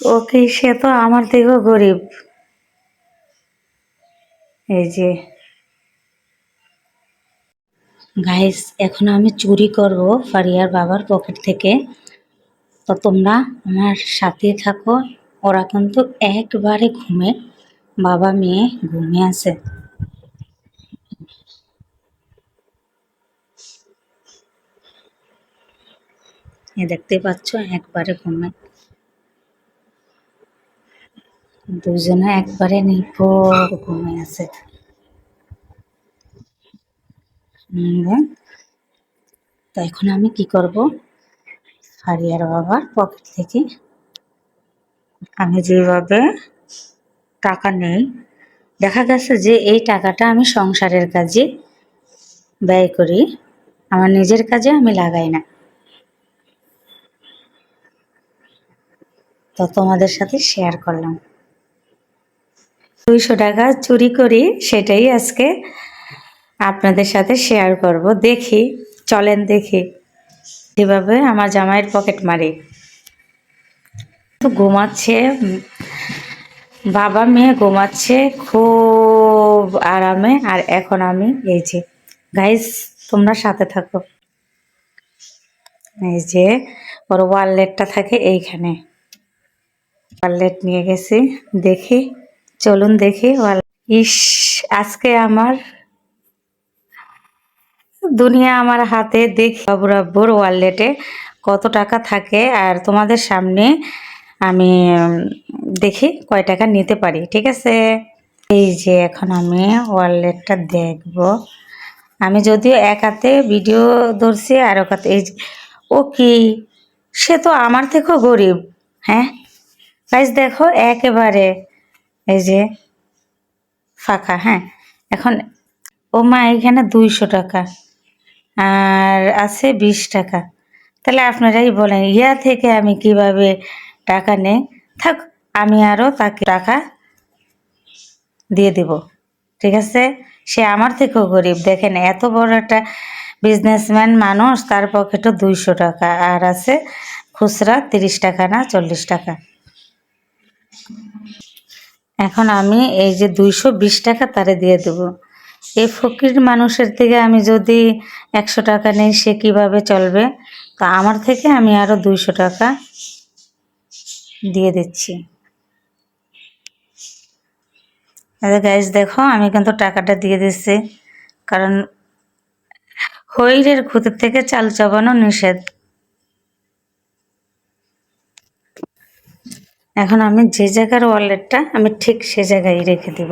ও কি সে তো আমার থেকেও গরিব। এই যে। গাইস এখন আমি চুরি করব ফারিয়ার বাবার পকেট থেকে। তো তোমরা আমার সাথে থাকো, ওরা কিন্তু একবারে ঘুমে, বাবা মেয়ে ঘুমিয়ে আছে। দেখতে পাচ্ছ, একবারে ঘুমে। দুজনে একবারে নির্ভর ঘুমে আছে। তো এখন আমি কি করব? ফারিয়ার বাবার পকেট থেকে আমি যেভাবে টাকা নেই, দেখা গেছে যে এই টাকাটা আমি সংসারের কাজে ব্যয় করি, আমার নিজের কাজে আমি লাগাই না। তো তোমাদের সাথে শেয়ার করলাম। দুইশো টাকা চুরি করি, সেটাই আজকে আপনাদের সাথে শেয়ার করব। দেখি, চলেন দেখি। কীভাবে আমার জামাইয়ের পকেট মারি। ঘুমাচ্ছে, বাবা মেয়ে ঘুমাচ্ছে খুব আরামে। আর এখন আমি, এই যে গাইস তোমরা সাথে থাকো। এই যে, ওর ওয়ালেটটা থাকে এইখানে। ওয়ালেট নিয়ে গেছি, দেখি। চলুন দেখি ইস, আজকে আমার দুনিয়া আমার হাতে, দেখি বরাবর ওয়ালেটে কত টাকা থাকে। আর তোমাদের সামনে আমি দেখি কয় টাকা নিতে পারি, ঠিক আছে? এই যে এখন আমি ওয়ালেটটা দেখব। আমি যদিও এক হাতে ভিডিও ধরছি, আর এক হাতে এই ও কি? সে তো আমার থেকেও গরিব হ্যাঁ? গাইজ দেখো, একেবারে এই যে ফাঁকা হ্যাঁ। এখন, ও মা, এখানে দুইশো টাকা আর আছে বিশ টাকা। তাহলে আপনারাই বলেন, ইয়া থেকে আমি কীভাবে টাকা নেই? থাক, আমি আরও তাকে টাকা দিয়ে দিব। ঠিক আছে? সে আমার থেকেও গরিব। দেখেন, এত বড় একটা বিজনেসম্যান মানুষ, তার পকেটও দুইশো টাকা। আর আছে খুচরা তিরিশ টাকা না চল্লিশ টাকা। এখন আমি এই যে দুইশো বিশ টাকা তারে দিয়ে দেবো। এই ফকির মানুষের থেকে আমি যদি একশো টাকা নেই, সে কীভাবে চলবে? তো আমার থেকে আমি আরও দুইশো টাকা দিয়ে দিচ্ছি। গ্যাস দেখো, আমি কিন্তু টাকাটা দিয়ে দিচ্ছি। কারণ হৈরের খুঁতের থেকে চাল চাবানো নিষেধ। এখন আমি যে জায়গার ওয়ালেটটা আমি ঠিক সে জায়গায় রেখে দিব।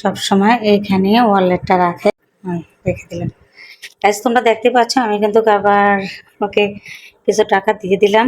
সব সময় এইখানে ওয়ালেটটা রাখে। রেখে দিলাম। তোমরা দেখতে পাচ্ছ, আমি কিন্তু আবার ওকে কিছু টাকা দিয়ে দিলাম।